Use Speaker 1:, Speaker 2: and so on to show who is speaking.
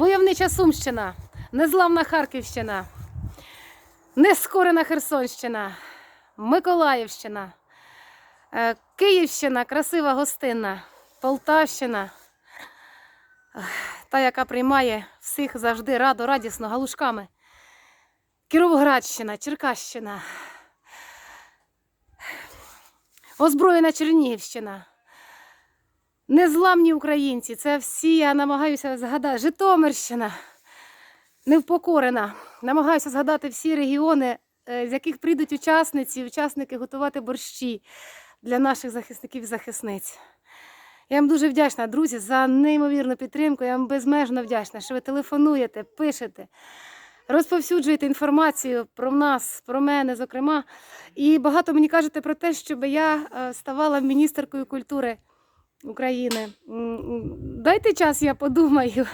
Speaker 1: Войовнича Сумщина, незламна Харківщина, нескорена Херсонщина, Миколаївщина, е, Київщина, красива гостинна, Полтавщина, та, яка приймає всіх завжди радо, радісно, галушками. Кіровоградщина, Черкащина, озброєна Чернігівщина. Незламні українці, це всі я намагаюся згадати. Житомирщина, невпокорена. Намагаюся згадати всі регіони, е, з яких прийдуть учасниці, учасники готувати борщі для наших захисників і захисниць. Я вам дуже вдячна, друзі, за неймовірну підтримку. Я вам безмежно вдячна, що ви телефонуєте, пишете, розповсюджуєте інформацію про нас, про мене, зокрема. І багато мені кажете про те, щоб я е, ставала міністеркою культури. України. Дайте час, я подумаю.